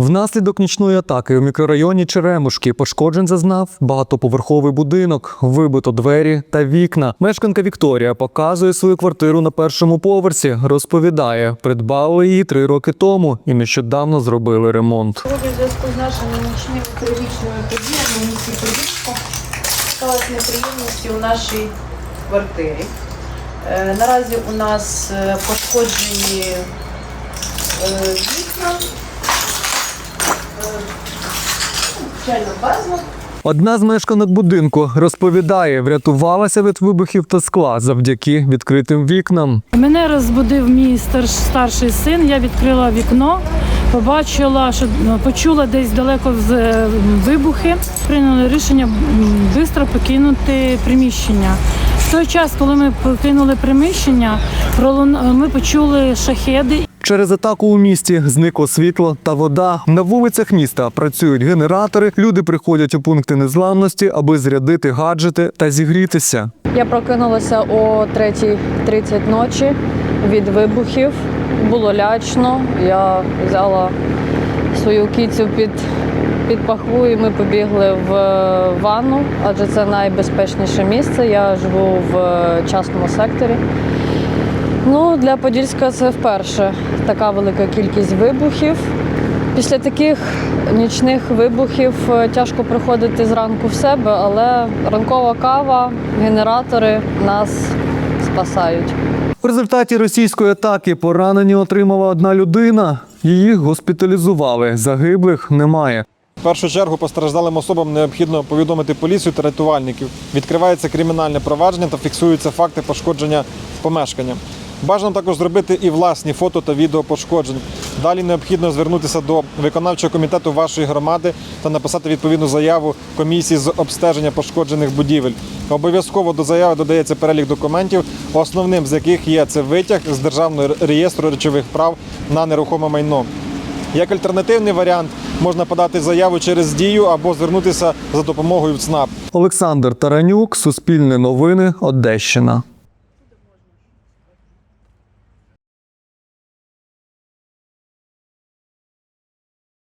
Внаслідок нічної атаки у мікрорайоні Черемушки пошкоджень зазнав багатоповерховий будинок, вибито двері та вікна. Мешканка Вікторія показує свою квартиру на першому поверсі. Розповідає, придбали її три роки тому і нещодавно зробили ремонт. В зв'язку з нашими нічними трагічними подіями в місті Подільську сталися неприємності у нашій квартирі. Е, наразі у нас е, пошкоджені е, вікна, е, звичайно. Одна з мешканок будинку розповідає, врятувалася від вибухів та скла завдяки відкритим вікнам. Мене розбудив мій старш- старший син. Я відкрила вікно, побачила, що ну, почула десь далеко з- е, вибухи. Прийняли рішення швидко покинути приміщення. В той час, коли ми покинули приміщення, ми почули шахеди. Через атаку у місті зникло світло та вода. На вулицях міста працюють генератори. Люди приходять у пункти незламності, аби зрядити гаджети та зігрітися. Я прокинулася о 3.30 ночі від вибухів. Було лячно. Я взяла свою кіцю під, під пахву і ми побігли в е, ванну, адже це найбезпечніше місце. Я живу в е, частному секторі. Ну, для Подільська це вперше така велика кількість вибухів. Після таких нічних вибухів е, тяжко приходити зранку в себе, але ранкова кава, генератори нас спасають. В результаті російської атаки поранені отримала одна людина. Її госпіталізували. Загиблих немає. В першу чергу постраждалим особам необхідно повідомити поліцію та рятувальників. Відкривається кримінальне провадження та фіксуються факти пошкодження помешкання. Бажано також зробити і власні фото та відео пошкоджень. Далі необхідно звернутися до виконавчого комітету вашої громади та написати відповідну заяву комісії з обстеження пошкоджених будівель. Обов'язково до заяви додається перелік документів, основним з яких є це витяг з державного реєстру речових прав на нерухоме майно. Як альтернативний варіант можна подати заяву через дію або звернутися за допомогою ЦНАП. Олександр Таранюк, Суспільне новини, Одещина.